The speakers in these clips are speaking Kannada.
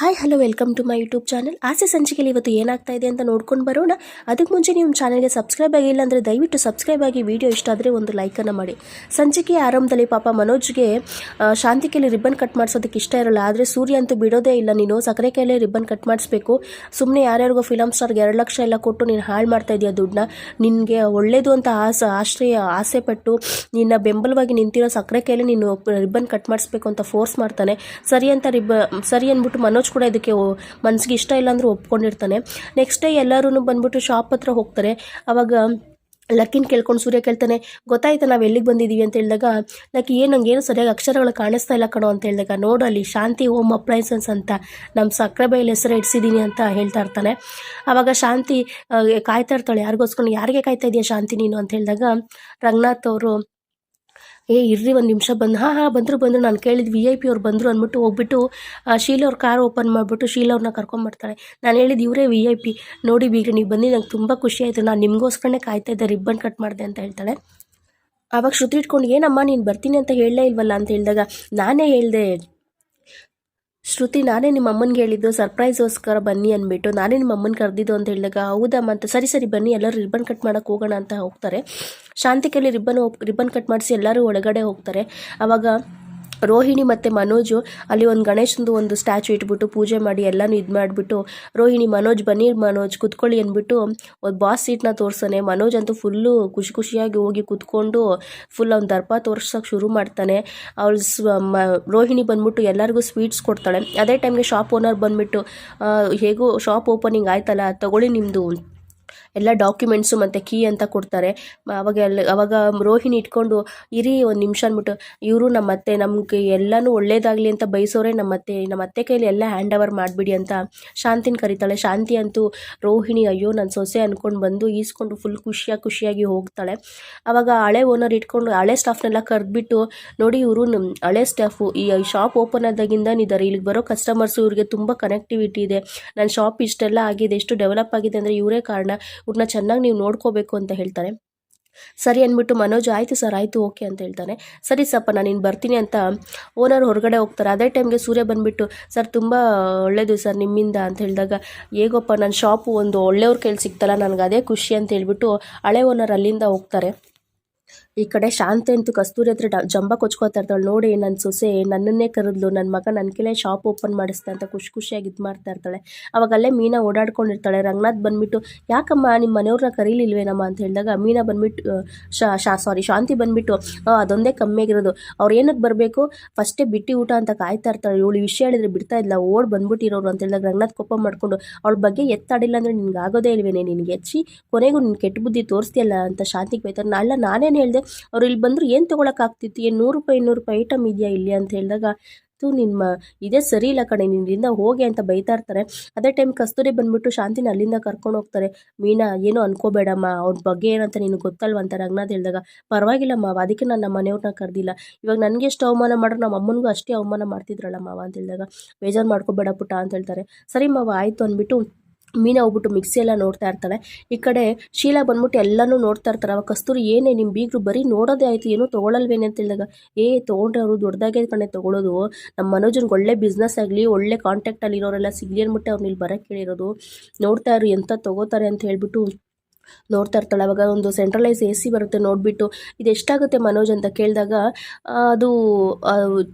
Hi, hello, welcome to my YouTube channel. ಆಸೆ ಸಂಚಿಕೆಯಲ್ಲಿ ಇವತ್ತು ಏನಾಗ್ತಾ ಇದೆ ಅಂತ ನೋಡ್ಕೊಂಡು ಬರೋಣ. ಅದಕ್ಕೆ ಮುಂಚೆ ನಿಮ್ಮ ಚಾನಲ್ಗೆ ಸಬ್ಸ್ಕ್ರೈಬ್ ಆಗಿಲ್ಲ ಅಂದರೆ ದಯವಿಟ್ಟು ಸಬ್ಸ್ಕ್ರೈಬ್ ಆಗಿ ವಿಡಿಯೋ ಇಷ್ಟ ಆದರೆ ಒಂದು ಲೈಕನ್ನು ಮಾಡಿ. ಸಂಚಿಕೆಯ ಆರಂಭದಲ್ಲಿ ಪಾಪ ಮನೋಜ್ಗೆ ಶಾಂತಿಕೆಯಲ್ಲಿ ರಿಬ್ಬನ್ ಕಟ್ ಮಾಡಿಸೋದಕ್ಕೆ ಇಷ್ಟ ಇರಲ್ಲ. ಆದರೆ ಸೂರ್ಯ ಅಂತೂ ಬಿಡೋದೇ ಇಲ್ಲ. ನೀನು ಸಕ್ಕರೆ ಕೈಲೇ ರಿಬ್ಬನ್ ಕಟ್ ಮಾಡಿಸ್ಬೇಕು. ಸುಮ್ಮನೆ ಯಾರ್ಯಾರಿಗೋ ಫಿಲಮ್ ಸ್ಟಾರ್ಗೆ ಎರಡು ಲಕ್ಷ ಎಲ್ಲ ಕೊಟ್ಟು ನೀನು ಹಾಳು ಮಾಡ್ತಾ ಇದೆಯಾ ದುಡ್ಡನ್ನ? ನಿನಗೆ ಒಳ್ಳೆಯದು ಅಂತ ಆಸೆ, ಆಶ್ರಯ ಆಸೆ ಪಟ್ಟು ನಿನ್ನ ಬೆಂಬಲವಾಗಿ ನಿಂತಿರೋ ಸಕ್ಕರೆ ಕೈಲಿ ನೀನು ರಿಬ್ಬನ್ ಕಟ್ ಮಾಡಿಸ್ಬೇಕು ಅಂತ ಫೋರ್ಸ್ ಮಾಡ್ತಾನೆ. ಸರಿ ಅಂತ ರಿಬ್ಬ, ಸರಿ ಅಂದ್ಬಿಟ್ಟು ಮನೋಜ್ ಕೂಡ ಇದಕ್ಕೆ ಮನಸ್ಸಿಗೆ ಇಷ್ಟ ಇಲ್ಲ ಅಂದರೂ ಒಪ್ಕೊಂಡಿರ್ತಾನೆ. ನೆಕ್ಸ್ಟ್ ಡೇ ಎಲ್ಲರೂ ಬಂದ್ಬಿಟ್ಟು ಶಾಪ್ ಹತ್ರ ಹೋಗ್ತಾರೆ. ಅವಾಗ ಲಕ್ಕಿನ ಕೇಳ್ಕೊಂಡು ಸೂರ್ಯ ಕೇಳ್ತಾನೆ, ಗೊತ್ತಾಯ್ತಾ ನಾವು ಎಲ್ಲಿಗೆ ಬಂದಿದ್ದೀವಿ ಅಂತ ಹೇಳಿದಾಗ, ಲಕ್ಕಿ, ಏನು ನಂಗೇನು ಸರಿಯಾಗಿ ಅಕ್ಷರಗಳು ಕಾಣಿಸ್ತಾ ಇಲ್ಲ ಕಣೋ ಅಂತ ಹೇಳಿದಾಗ ನೋಡಲ್ಲಿ ಶಾಂತಿ ಹೋಮ್ ಅಪ್ಲೈನ್ಸಸ್ ಅಂತ ನಮ್ಮ ಸಕ್ಕರೆ ಬೈಲ್ ಹೆಸರು ಇಡ್ಸಿದ್ದೀನಿ ಅಂತ ಹೇಳ್ತಾ ಇರ್ತಾನೆ. ಆವಾಗ ಶಾಂತಿ ಕಾಯ್ತಾ ಇರ್ತಾಳೆ, ಯಾರಿಗೋಸ್ಕರ, ಯಾರಿಗೆ ಕಾಯ್ತಾ ಇದೆಯಾ ಶಾಂತಿ ನೀನು? ಅಂತ ಹೇಳಿದಾಗ, ರಂಗನಾಥ್ ಅವರು ಏ, ಇರ್ರಿ ಒಂದು ನಿಮಿಷ ಬಂದು. ಹಾಂ ಹಾಂ, ಬಂದರು ಬಂದರು. ನಾನು ಕೇಳಿದ ವಿ ಐ ಪಿ ಅವ್ರು ಬಂದರು ಅಂದ್ಬಿಟ್ಟು ಹೋಗ್ಬಿಟ್ಟು ಶೀಲ ಅವ್ರ ಕಾರ್ ಓಪನ್ ಮಾಡಿಬಿಟ್ಟು ಶೀಲ ಅವ್ರನ್ನ ಕರ್ಕೊಂಬರ್ತಾಳೆ ನಾನು ಹೇಳಿದ್ದು ಇವರೇ ವಿ ಐ ಪಿ ನೋಡಿ ಬೀಗ ನೀವು ಬಂದು ನಂಗೆ ತುಂಬ ಖುಷಿ ಆಯಿತು. ನಾನು ನಿಮಗೋಸ್ಕರನೇ ಕಾಯ್ತಾ ಇದ್ದೆ ರಿಬ್ಬನ್ ಕಟ್ ಮಾಡಿದೆ ಅಂತ ಹೇಳ್ತಾಳೆ. ಆವಾಗ ಶ್ರುತಿ ಇಟ್ಕೊಂಡು, ಏನಮ್ಮ, ನೀನು ಬರ್ತೀನಿ ಅಂತ ಹೇಳಲೇ ಇಲ್ವಲ್ಲ? ಅಂತ ಹೇಳಿದಾಗ, ನಾನೇ ಹೇಳಿದೆ ಶ್ರುತಿ, ನಾನೇ ನಿಮ್ಮ ಅಮ್ಮನಿಗೆ ಹೇಳಿದ್ದು ಸರ್ಪ್ರೈಸ್ಗೋಸ್ಕರ ಬನ್ನಿ ಅಂದ್ಬಿಟ್ಟು, ನಾನೇ ನಿಮ್ಮ ಅಮ್ಮನ ಕರೆದಿದ್ದು ಅಂತ ಹೇಳಿದಾಗ ಹೌದಮ್ಮ ಅಂತ ಸರಿ ಸರಿ ಬನ್ನಿ, ಎಲ್ಲರೂ ರಿಬ್ಬನ್ ಕಟ್ ಮಾಡೋಕೆ ಹೋಗೋಣ ಅಂತ ಹೋಗ್ತಾರೆ. ಶಾಂತಿ ಕೈಲಿ ರಿಬ್ಬನ್ ರಿಬ್ಬನ್ ಕಟ್ ಮಾಡಿಸಿ ಎಲ್ಲರೂ ಒಳಗಡೆ ಹೋಗ್ತಾರೆ. ಆವಾಗ ರೋಹಿಣಿ ಮತ್ತು ಮನೋಜು, ಅಲ್ಲಿ ಒಂದು ಗಣೇಶಂದು ಒಂದು ಸ್ಟ್ಯಾಚು ಇಟ್ಬಿಟ್ಟು ಪೂಜೆ ಮಾಡಿ ಎಲ್ಲನೂ ಇದು ಮಾಡಿಬಿಟ್ಟು, ರೋಹಿಣಿ ಮನೋಜ್ ಬನ್ನಿ ಮನೋಜ್ ಕುತ್ಕೊಳ್ಳಿ ಅಂದ್ಬಿಟ್ಟು ಒಂದು ಬಾಸ್ ಸೀಟ್ನ ತೋರಿಸ್ತಾನೆ ಮನೋಜ್ ಅಂತೂ ಫುಲ್ಲು ಖುಷಿ ಖುಷಿಯಾಗಿ ಹೋಗಿ ಕುತ್ಕೊಂಡು ಫುಲ್ ಅವ್ನು ದರ್ಪ ತೋರ್ಸೋಕೆ ಶುರು ಮಾಡ್ತಾನೆ. ಅವಳು ಮ, ರೋಹಿಣಿ ಬಂದ್ಬಿಟ್ಟು ಎಲ್ಲರಿಗೂ ಸ್ವೀಟ್ಸ್ ಕೊಡ್ತಾಳೆ. ಅದೇ ಟೈಮ್ಗೆ ಶಾಪ್ ಓನರ್ ಬಂದ್ಬಿಟ್ಟು ಹೇಗೂ ಶಾಪ್ ಓಪನಿಂಗ್ ಆಯ್ತಲ್ಲ, ತಗೊಳ್ಳಿ ನಿಮ್ಮದು ಎಲ್ಲ ಡಾಕ್ಯುಮೆಂಟ್ಸು ಮತ್ತು ಕೀ ಅಂತ ಕೊಡ್ತಾರೆ. ಅವಾಗ ಅವಾಗ ರೋಹಿಣಿ ಇಟ್ಕೊಂಡು, ಇರಿ ಒಂದು ನಿಮಿಷ ಅಂದ್ಬಿಟ್ಟು ಇವರು ನಮ್ಮ ಅತ್ತೆ ನಮಗೆ ಎಲ್ಲನೂ ಒಳ್ಳೇದಾಗಲಿ ಅಂತ ಬಯಸೋರೆ ನಮ್ಮ ಅತ್ತೆ ನಮ್ಮ ಅತ್ತೆ ಕೈಲಿ ಎಲ್ಲ ಹ್ಯಾಂಡ್ ಓವರ್ ಮಾಡಿಬಿಡಿ ಅಂತ ಶಾಂತಿನ ಕರೀತಾಳೆ. ಶಾಂತಿ ಅಂತೂ ರೋಹಿಣಿ, ಅಯ್ಯೋ ನನ್ನ ಸೊಸೆ ಅಂದ್ಕೊಂಡು ಬಂದು ಈಸ್ಕೊಂಡು ಫುಲ್ ಖುಷಿಯಾಗಿ ಖುಷಿಯಾಗಿ ಹೋಗ್ತಾಳೆ. ಅವಾಗ ಹಳೆ ಓನರ್ ಇಟ್ಕೊಂಡು, ಹಳೆ ಸ್ಟಾಫ್ನೆಲ್ಲ ಕರೆದ್ಬಿಟ್ಟು, ನೋಡಿ ಇವರು ಹಳೆ ಸ್ಟಾಫು ಈ ಶಾಪ್ ಓಪನ್ ಆದಾಗಿಂದ ಇದ್ದಾರೆ ಇಲ್ಲಿಗೆ ಬರೋ ಕಸ್ಟಮರ್ಸು ಇವ್ರಿಗೆ ತುಂಬ ಕನೆಕ್ಟಿವಿಟಿ ಇದೆ. ನನ್ನ ಶಾಪ್ ಇಷ್ಟೆಲ್ಲ ಆಗಿದೆ ಎಷ್ಟು ಡೆವಲಪ್ ಆಗಿದೆ ಅಂದರೆ ಇವರೇ ಕಾರಣ. ಇವ್ರನ್ನ ಚೆನ್ನಾಗಿ ನೀವು ನೋಡ್ಕೋಬೇಕು ಅಂತ ಹೇಳ್ತಾರೆ. ಸರಿ ಅಂದ್ಬಿಟ್ಟು ಮನೋಜ್, ಆಯಿತು ಸರ್, ಆಯಿತು, ಓಕೆ ಅಂತ ಹೇಳ್ತಾನೆ. ಸರಿ ಸಪ್ಪ ನಾನು ಇನ್ನು ಬರ್ತೀನಿ ಅಂತ ಓನರ್ ಹೊರಗಡೆ ಹೋಗ್ತಾರೆ. ಅದೇ ಟೈಮ್ಗೆ ಸೂರ್ಯ ಬಂದುಬಿಟ್ಟು, ಸರ್, ತುಂಬ ಒಳ್ಳೆಯದು ಸರ್ ನಿಮ್ಮಿಂದ ಅಂತ ಹೇಳಿದಾಗ, ಹೇಗೋಪ್ಪ ನನ್ನ ಶಾಪು ಒಂದು ಒಳ್ಳೆಯವ್ರ ಕೈಲಿ ಸಿಕ್ತಲ್ಲ ನನಗೆ ಅದೇ ಖುಷಿ ಅಂತ ಹೇಳ್ಬಿಟ್ಟು ಹಳೆ ಓನರ್ ಅಲ್ಲಿಂದ ಹೋಗ್ತಾರೆ. ಈ ಕಡೆ ಶಾಂತಿ ಅಂತೂ ಕಸ್ತೂರಿ ಹತ್ರ ಜಂಬ ಕೊಚ್ಕೋತಾ ಇರ್ತಾಳೆ. ನೋಡಿ ನನ್ನ ಸೊಸೆ ನನ್ನನ್ನೇ ಕರೆದ್ಲು. ನನ್ನ ಮಗ ನನ್ನ ಕೈಲೇ ಶಾಪ್ ಓಪನ್ ಮಾಡಿಸ್ತಾ ಅಂತ ಖುಷಿ ಖುಷಿಯಾಗಿ ಇದು ಮಾಡ್ತಾ ಇರ್ತಾಳೆ. ಅವಾಗಲ್ಲೇ ಮೀನಾ ಓಡಾಡ್ಕೊಂಡಿರ್ತಾಳೆ. ರಂಗನಾಥ್ ಬಂದ್ಬಿಟ್ಟು, ಯಾಕಮ್ಮ ನಿಮ್ಮ ಮನೆಯವ್ರನ್ನ ಕರೀಲಿಲ್ವೇನಮ್ಮ? ಅಂತ ಹೇಳಿದಾಗ, ಮೀನಾ ಬಂದ್ಬಿಟ್ಟು ಶಾ ಶಾ ಸಾರಿ ಶಾಂತಿ ಬಂದ್ಬಿಟ್ಟು ಅದೊಂದೇ ಕಮ್ಮಿ ಆಗಿರೋದು. ಅವ್ರು ಏನಕ್ಕೆ ಬರಬೇಕು? ಫಸ್ಟೇ ಬಿಟ್ಟಿ ಊಟ ಅಂತ ಕಾಯ್ತಾ ಇರ್ತಾಳೆ. ಇವಳು ವಿಷಯ ಹೇಳಿದ್ರೆ ಬಿಡ್ತಾ ಇಲ್ಲ ಓಡ್ ಬಂದ್ಬಿಟ್ಟಿರೋರು ಅಂತ ಹೇಳಿದಾಗ, ರಂಗನಾಥ್ ಕೋಪ ಮಾಡ್ಕೊಂಡು, ಅವಳ ಬಗ್ಗೆ ಎತ್ತಾಡಿಲ್ಲ ಅಂದರೆ ನಿನಗೆ ಆಗೋದೇ ಇಲ್ವೇನೆ? ನಿನಗೆ ಹೆಚ್ಚಿ ಕೊನೆಗೂ ನಿನ್ನ ಕೆಟ್ಟ ಬುದ್ಧಿ ತೋರಿಸ್ತಿಯಲ್ಲ? ಅಂತ ಶಾಂತಿಗೆ ಬೈತಾರೆ. ಅಲ್ಲ, ನಾನೇನು ಹೇಳಿದೆ? ಅವ್ರು ಇಲ್ಲಿ ಬಂದರು, ಏನು ತೊಗೊಳಕ್ಕಾಗ್ತಿತ್ತು ಏನು ನೂರು ರೂಪಾಯಿ, ಇನ್ನೂರು ರೂಪಾಯಿ ಐಟಮ್ ಇದೆಯಾ ಇಲ್ಲಿ? ಅಂತ ಹೇಳಿದಾಗ, ತು ನಿಮ್ಮ, ಇದೇ ಸರಿ ಇಲ್ಲ ಕಣೆ ನಿನ್ನಿಂದ ಹೋಗಿ ಅಂತ ಬೈತಾ ಇರ್ತಾರೆ. ಅದೇ ಟೈಮ್ ಕಸ್ತೂರಿ ಬಂದ್ಬಿಟ್ಟು ಶಾಂತಿನ ಅಲ್ಲಿಂದ ಕರ್ಕೊಂಡು ಹೋಗ್ತಾರೆ. ಮೀನಾ, ಏನೋ ಅನ್ಕೋಬೇಡಮ್ಮ, ಅವ್ರ ಬಗ್ಗೆ ಏನಂತ ನಿನಗೆ ಗೊತ್ತಲ್ವ? ಅಂತ ರಂಗನಾಥ್ ಹೇಳಿದಾಗ ಪರವಾಗಿಲ್ಲಮ್ಮ ಅದಕ್ಕೆ ನಾನು ನಮ್ಮ ಮನೆಯವ್ರನ್ನ ಕರೆದಿಲ್ಲ. ಇವಾಗ ನನಗೆ ಎಷ್ಟು ಅವಮಾನ ಮಾಡ್ರು, ನಮ್ಮ ಅಮ್ಮನಿಗೂ ಅಷ್ಟೇ ಅವಮಾನ ಮಾಡ್ತಿದ್ರಲ್ಲ ಮಾವ? ಅಂತ ಹೇಳಿದಾಗ, ಬೇಜಾರು ಮಾಡ್ಕೋಬೇಡ ಪುಟ್ಟ, ಅಂತ ಹೇಳ್ತಾರೆ. ಸರಿ ಮಾವ, ಆಯಿತು, ಅಂದ್ಬಿಟ್ಟು ಮೀನಾ ಹೋಗ್ಬಿಟ್ಟು ಮಿಕ್ಸಿ ಎಲ್ಲ ನೋಡ್ತಾ ಇರ್ತಾಳೆ. ಈ ಕಡೆ ಶೀಲಾ ಬಂದ್ಬಿಟ್ಟು ಎಲ್ಲನೂ ನೋಡ್ತಾ ಇರ್ತಾರೆ ಅವಾಗ ಕಸ್ತೂರಿ, ಏನೇ ನಿಮ್ಮ ಬೀಗರು ಬರೀ ನೋಡೋದೇ ಆಯಿತು, ಏನೂ ತೊಗೊಳಲ್ವೇನೆ ಅಂತ ಹೇಳಿದಾಗ, ಏ, ತೊಗೊಂಡ್ರೆ ಅವರು ದೊಡ್ಡದಾಗೆ ಕಣೆ, ತೊಗೊಳೋದು. ನಮ್ಮ ಮನೋಜನ್ಗೆ ಒಳ್ಳೆ ಬಿಸ್ನೆಸ್ ಆಗಲಿ, ಒಳ್ಳೆ ಕಾಂಟ್ಯಾಕ್ಟಲ್ಲಿ ಇರೋರೆಲ್ಲ ಸಿಗಲಿ ಅಂದ್ಬಿಟ್ಟು ಅವ್ರನ್ನ ಇಲ್ಲಿ ಬರೋಕ್ಕೆ ಹೇಳಿರೋದು ನೋಡ್ತಾ ಇರು, ಎಂತ ತೊಗೋತಾರೆ ಅಂತ ಹೇಳ್ಬಿಟ್ಟು ನೋಡ್ತಾ ಇರ್ತಾಳೆ ಅವಾಗ ಒಂದು ಸೆಂಟ್ರಲೈಸ್ ಎ ಸಿ ಬರುತ್ತೆ, ನೋಡಿಬಿಟ್ಟು ಇದು ಎಷ್ಟಾಗುತ್ತೆ ಮನೋಜ್ ಅಂತ ಕೇಳಿದಾಗ ಅದು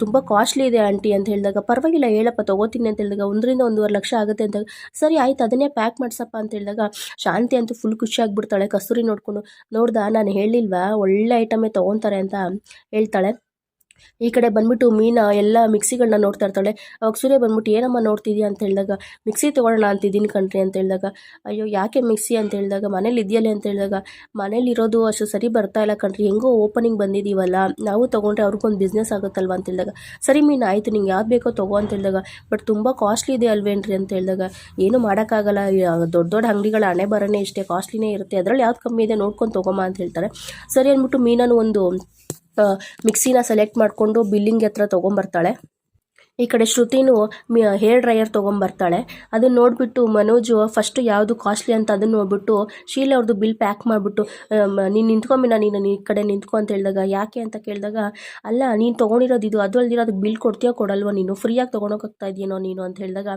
ತುಂಬ ಕಾಸ್ಟ್ಲಿ ಇದೆ ಆಂಟಿ ಅಂತ ಹೇಳಿದಾಗ, ಪರವಾಗಿಲ್ಲ ಹೇಳಪ್ಪ, ತೊಗೋತೀನಿ ಅಂತ ಹೇಳಿದಾಗ, ಒಂದರಿಂದ ಒಂದೂವರೆ ಲಕ್ಷ ಆಗುತ್ತೆ ಅಂತ ಸರಿ ಆಯ್ತು, ಅದನ್ನೇ ಪ್ಯಾಕ್ ಮಾಡ್ಸಪ್ಪ ಅಂತ ಹೇಳಿದಾಗ, ಶಾಂತಿ ಅಂತೂ ಫುಲ್ ಖುಷಿ ಆಗಿಬಿಡ್ತಾಳೆ, ಕಸ್ತೂರಿ ನೋಡ್ಕೊಂಡು, ನೋಡ್ದ, ನಾನು ಹೇಳಿಲ್ವಾ, ಒಳ್ಳೆ ಐಟಮೇ ತೊಗೊತಾರೆ ಅಂತ ಹೇಳ್ತಾಳೆ. ಈ ಕಡೆ ಬಂದ್ಬಿಟ್ಟು ಮೀನಾ ಎಲ್ಲ ಮಿಕ್ಸಿಗಳನ್ನ ನೋಡ್ತಾ ಇರ್ತಾಳೆ. ಅವಾಗ ಸೂರ್ಯ ಬಂದ್ಬಿಟ್ಟು, ಏನಮ್ಮ ನೋಡ್ತಿದ್ಯಾ? ಅಂತ ಹೇಳಿದಾಗ, ಮಿಕ್ಸಿ ತೊಗೊಳ್ಳೋಣ ಅಂತಿದ್ದೀನಿ ಕಣ್ರಿ ಅಂತ ಹೇಳಿದಾಗ, ಅಯ್ಯೋ, ಯಾಕೆ ಮಿಕ್ಸಿ? ಅಂತ ಹೇಳಿದಾಗ, ಮನೇಲಿ ಇದೆಯಲ್ಲೇ? ಅಂತ ಹೇಳಿದಾಗ, ಮನೇಲಿ ಇರೋದು ಅಷ್ಟು ಸರಿ ಬರ್ತಾ ಇಲ್ಲ ಕಣ್ರಿ. ಹೆಂಗೋ ಓಪನಿಂಗ್ ಬಂದಿದ್ದೀವಲ್ಲ ನಾವು ತೊಗೊಂಡ್ರೆ ಅವ್ರಿಗೊಂದು ಬಿಸ್ನೆಸ್ ಆಗುತ್ತಲ್ವ? ಅಂತ ಹೇಳಿದಾಗ, ಸರಿ ಮೀನು, ಆಯಿತು. ನಿಂಗೆ ಯಾವ್ದು ಬೇಕೋ ತೊಗೋ ಅಂತ ಹೇಳಿದಾಗ, ಬಟ್ ತುಂಬ ಕಾಸ್ಟ್ಲಿ ಇದೆ ಅಲ್ವೇನ್ರಿ? ಅಂತ ಹೇಳಿದಾಗ, ಏನು ಮಾಡೋಕ್ಕಾಗಲ್ಲ. ದೊಡ್ಡ ದೊಡ್ಡ ಅಂಗಡಿಗಳ ಹಣೆ ಬರೋನೇ ಇಷ್ಟೇ ಕಾಸ್ಟ್ಲಿನೇ ಇರುತ್ತೆ. ಅದರಲ್ಲಿ ಯಾವ್ದು ಕಮ್ಮಿ ಇದೆ ನೋಡ್ಕೊಂಡು ತೊಗೊಮ್ಮ ಅಂತ ಹೇಳ್ತಾರೆ. ಸರಿ ಅಂದ್ಬಿಟ್ಟು ಮೀನನ್ನು ಒಂದು ಮಿಕ್ಸಿನ ಸೆಲೆಕ್ಟ್ ಮಾಡಿಕೊಂಡು ಬಿಲ್ಲಿಂಗ್ ಹತ್ರ ತೊಗೊಂಬರ್ತಾಳೆ. ಈ ಕಡೆ ಶ್ರುತಿನೂ ಹೇರ್ ಡ್ರೈಯರ್ ತೊಗೊಂಬರ್ತಾಳೆ. ಅದನ್ನ ನೋಡಿಬಿಟ್ಟು ಮನೋಜು ಫಸ್ಟ್ ಯಾವುದು ಕಾಸ್ಟ್ಲಿ ಅಂತ ಅದನ್ನ ನೋಡ್ಬಿಟ್ಟು ಶೀಲ ಅವ್ರದ್ದು ಬಿಲ್ ಪ್ಯಾಕ್ ಮಾಡಿಬಿಟ್ಟು ನೀನು ನಿಂತ್ಕೊಂಬಿನ ನೀನು ಈ ಕಡೆ ನಿಂತ್ಕೊ ಅಂತ ಹೇಳಿದಾಗ, ಯಾಕೆ ಅಂತ ಕೇಳಿದಾಗ, ಅಲ್ಲ, ನೀನು ತೊಗೊಂಡಿರೋದು ಇದು ಅದು ಅಲ್ದಿರೋ ಅದಕ್ಕೆ ಬಿಲ್ ಕೊಡ್ತೀಯೋ ಕೊಡಲ್ವ ನೀನು? ಫ್ರೀಯಾಗಿ ತೊಗೊಂಡೋಗ್ತಾ ಇದೆಯೇನೋ ನೀನು ಅಂತ ಹೇಳಿದಾಗ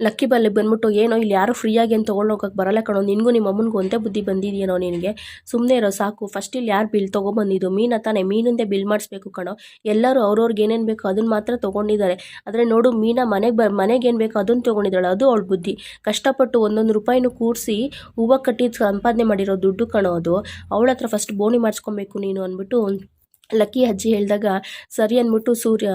ಲಕ್ಕಿ ಬಲ್ಲಿ ಬಂದ್ಬಿಟ್ಟು, ಏನೋ ಇಲ್ಲಿ ಯಾರು ಫ್ರೀಯಾಗಿ ಏನು ತೊಗೊಂಡೋಗಕ್ಕೆ ಬರಲ್ಲ ಕಣೋ, ನಿನಗೂ ನಿಮ್ಮ ಅಮ್ಮನಿಗೂ ಒಂದೇ ಬುದ್ಧಿ ಬಂದಿದೆಯೇನೋ ನಿನಗೆ? ಸುಮ್ಮನೆ ಇರೋ ಸಾಕು. ಫಸ್ಟ್ ಇಲ್ಲಿ ಯಾರು ಬಿಲ್ ತೊಗೊಬಂದಿದ್ದು? ಮೀನ ತಾನೇ, ಮೀನಿಂದೇ ಬಿಲ್ ಮಾಡಿಸ್ಬೇಕು ಕಣೋ. ಎಲ್ಲರೂ ಅವ್ರವ್ರಿಗೆ ಏನೇನು ಬೇಕೋ ಅದನ್ನು ಮಾತ್ರ ತೊಗೊಂಡಿದ್ದಾರೆ. ಆದರೆ ನೋಡು, ಮೀನ ಮನೆಗೆ ಬ ಮನೆಗೆ ಏನು ಬೇಕೋ ಅದನ್ನು ತೊಗೊಂಡಿದ್ದಾಳೆ. ಅದು ಅವಳ ಬುದ್ಧಿ. ಕಷ್ಟಪಟ್ಟು ಒಂದೊಂದು ರೂಪಾಯಿನೂ ಕೂರಿಸಿ ಹೂವು ಕಟ್ಟಿ ಸಂಪಾದನೆ ಮಾಡಿರೋ ದುಡ್ಡು ಕಣೋ ಅದು. ಅವಳ ಹತ್ರ ಫಸ್ಟ್ ಬೋಣಿ ಮಾಡಿಸ್ಕೊಬೇಕು ನೀನು ಅಂದ್ಬಿಟ್ಟು ಲಕ್ಕಿ ಅಜ್ಜಿ ಹೇಳಿದಾಗ, ಸರಿ ಅಂದ್ಬಿಟ್ಟು ಸೂರ್ಯ,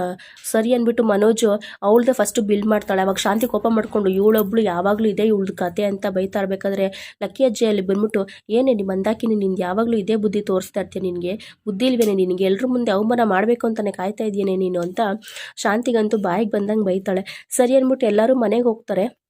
ಸರಿ ಅಂದ್ಬಿಟ್ಟು ಮನೋಜ್, ಅವಳದೇ ಫಸ್ಟು ಬಿಲ್ಡ್ ಮಾಡ್ತಾಳೆ, ಅವಾಗ ಶಾಂತಿ ಕೋಪ ಮಾಡಿಕೊಂಡು ಇವಳೊಬ್ಳು ಯಾವಾಗಲೂ ಇದೆ ಇವಳ್ದು ಕತೆ ಅಂತ ಬೈತಾ ಇರಬೇಕಾದ್ರೆ ಲಕ್ಕಿ ಅಜ್ಜಿ ಅಲ್ಲಿ ಬಂದ್ಬಿಟ್ಟು, ಏನೇ ನಿಮ್ಮ ಮಂದಾಕಿನಿ ನಿನ್ಗೆ ಯಾವಾಗಲೂ ಇದೇ ಬುದ್ಧಿ ತೋರಿಸ್ತಾ ಇರ್ತೀಯ ನಿನಗೆ? ಬುದ್ಧಿ ಇಲ್ವೇನೆ ನಿನಗೆ? ಎಲ್ಲರ ಮುಂದೆ ಅವಮಾನ ಮಾಡಬೇಕು ಅಂತಲೇ ಕಾಯ್ತಾ ಇದೆಯೇನೆ ನೀನು? ಅಂತ ಶಾಂತಿಗಂತೂ ಬಾಯಿಗೆ ಬಂದಂಗೆ ಬೈತಾಳೆ. ಸರಿ ಅಂದ್ಬಿಟ್ಟು ಎಲ್ಲರೂ ಮನೆಗೆ ಹೋಗ್ತಾರೆ.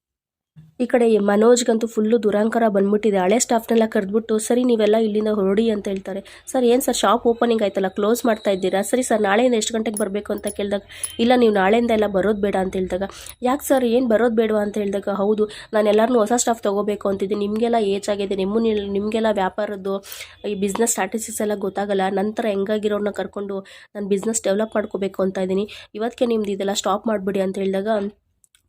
ಈ ಕಡೆ ಮನೋಜ್ಗಂತೂ ಫುಲ್ಲು ದುರಾಂಕರ ಬಂದ್ಬಿಟ್ಟಿದೆ. ಹಳೆ ಸ್ಟಾಫ್ನೆಲ್ಲ ಕರೆದ್ಬಿಟ್ಟು, ಸರಿ, ನೀವೆಲ್ಲ ಇಲ್ಲಿಂದ ಹೊರಡಿ ಅಂತ ಹೇಳ್ತಾರೆ. ಸರ್, ಏನು ಸರ್ ಶಾಪ್ ಓಪನಿಂಗ್ ಆಯ್ತಲ್ಲ ಕ್ಲೋಸ್ ಮಾಡ್ತಾ ಇದ್ದೀರಾ? ಸರಿ ಸರ್, ನಾಳೆಯಿಂದ ಎಷ್ಟು ಗಂಟೆಗೆ ಬರಬೇಕು ಅಂತ ಕೇಳಿದಾಗ, ಇಲ್ಲ, ನೀವು ನಾಳೆಯಿಂದ ಎಲ್ಲ ಬರೋದು ಬೇಡ ಅಂತ ಹೇಳಿದಾಗ, ಯಾಕೆ ಸರ್, ಏನು ಬರೋದು ಬೇಡವಾ ಅಂತ ಹೇಳಿದಾಗ, ಹೌದು, ನಾನು ಎಲ್ಲರನ್ನೂ ಹೊಸ ಸ್ಟಾಫ್ ತೊಗೋಬೇಕು ಅಂತಿದ್ದೀನಿ. ನಿಮಗೆಲ್ಲ ಏಜ್ ಆಗಿದೆ, ನಿಮ್ಮ ನಿಮಗೆಲ್ಲ ವ್ಯಾಪಾರದ್ದು, ಈ ಬಿಸ್ನೆಸ್ ಸ್ಟ್ರಾಟಜೀಸ್ ಎಲ್ಲ ಗೊತ್ತಾಗಲ್ಲ. ನಂತರ ಹೆಂಗಾಗಿರೋರನ್ನ ಕರ್ಕೊಂಡು ನಾನು ಬಿಸ್ನೆಸ್ ಡೆವಲಪ್ ಮಾಡ್ಕೋಬೇಕು ಅಂತ ಇದ್ದೀನಿ. ಇವತ್ತಿಗೆ ನಿಮ್ದು ಇದೆಲ್ಲ ಸ್ಟಾಪ್ ಮಾಡಿಬಿಡಿ ಅಂತ ಹೇಳಿದಾಗ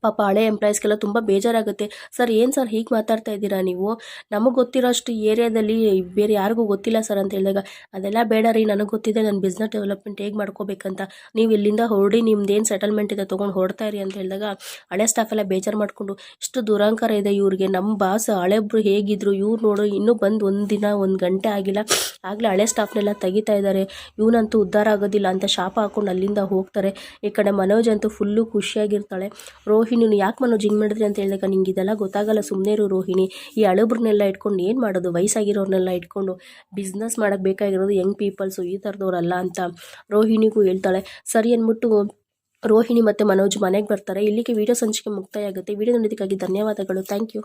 ಪಾಪ ಹಳೆ ಎಂಪ್ಲಾಯೀಸ್ಗೆಲ್ಲ ತುಂಬ ಬೇಜಾರಾಗುತ್ತೆ. ಸರ್, ಏನು ಸರ್ ಹೀಗೆ ಮಾತಾಡ್ತಾ ಇದ್ದೀರಾ ನೀವು? ನಮಗೆ ಗೊತ್ತಿರೋ ಅಷ್ಟು ಏರಿಯಾದಲ್ಲಿ ಬೇರೆ ಯಾರಿಗೂ ಗೊತ್ತಿಲ್ಲ ಸರ್ ಅಂತ ಹೇಳಿದಾಗ, ಅದೆಲ್ಲ ಬೇಡ ರೀ, ನನಗೆ ಗೊತ್ತಿದೆ ನನ್ನ ಬಿಸ್ನೆಸ್ ಡೆವಲಪ್ಮೆಂಟ್ ಹೇಗೆ ಮಾಡ್ಕೋಬೇಕಂತ. ನೀವು ಇಲ್ಲಿಂದ ಹೊರಡಿ ನಿಮ್ದೇನು ಸೆಟಲ್ಮೆಂಟ್ ಇದೆ ತೊಗೊಂಡು ಹೊಡ್ತಾ ಇರಿ ಅಂತ ಹೇಳಿದಾಗ, ಹಳೆ ಸ್ಟಾಫ್ ಎಲ್ಲ ಬೇಜಾರು ಮಾಡಿಕೊಂಡು, ಇಷ್ಟು ದುರಂಕಾರ ಇದೆ ಇವ್ರಿಗೆ ನಮ್ಮ ಬಾಸ್ ಹಳೆಬ್ರು ಹೇಗಿದ್ರು, ಇವ್ರು ನೋಡು, ಇನ್ನೂ ಬಂದು ಒಂದು ದಿನ, ಒಂದು ಗಂಟೆ ಆಗಿಲ್ಲ. ಆಗಲೇ ಹಳೆ ಸ್ಟಾಫ್ನೆಲ್ಲ ತೆಗಿತಾ ಇದ್ದಾರೆ ಇವನಂತೂ ಉದ್ಧಾರ ಆಗೋದಿಲ್ಲ ಅಂತ ಶಾಪ ಹಾಕೊಂಡು ಅಲ್ಲಿಂದ ಹೋಗ್ತಾರೆ. ಈ ಕಡೆ ಮನೋಜ್ ಅಂತೂ ಫುಲ್ಲು ಖುಷಿಯಾಗಿರ್ತಾಳೆ. ನೀನು ಯಾಕೆ ಮನೋಜ್ ಹಿಂಗೆ ಮಾಡಿದ್ರಿ ಅಂತ ಹೇಳಿದಾಗ ನಿಂಗೆ ಇದೆಲ್ಲ ಗೊತ್ತಾಗಲ್ಲ ಸುಮ್ಮನೆ ಇರು ರೋಹಿಣಿ. ಈ ಹಳಬ್ರನ್ನೆಲ್ಲ ಇಟ್ಕೊಂಡು ಏನು ಮಾಡೋದು? ವಯಸ್ಸಾಗಿರೋರ್ನೆಲ್ಲ ಇಟ್ಕೊಂಡು ಬಿಸ್ನೆಸ್ ಮಾಡೋಕ್ಕೆ ಬೇಕಾಗಿರೋದು ಯಂಗ್ ಪೀಪಲ್ಸು ಈ ಥರದವ್ರಲ್ಲ ಅಂತ ರೋಹಿಣಿಗೂ ಹೇಳ್ತಾಳೆ. ಸರಿ ಅಂದ್ಬಿಟ್ಟು ರೋಹಿಣಿ ಮತ್ತು ಮನೋಜ್ ಮನೆಗೆ ಬರ್ತಾರೆ. ಇಲ್ಲಿಗೆ ವಿಡಿಯೋ ಸಂಚಿಕೆ ಮುಕ್ತಾಯ ಆಗುತ್ತೆ. ವಿಡಿಯೋ ನೋಡೋದಕ್ಕಾಗಿ ಧನ್ಯವಾದಗಳು. Thank you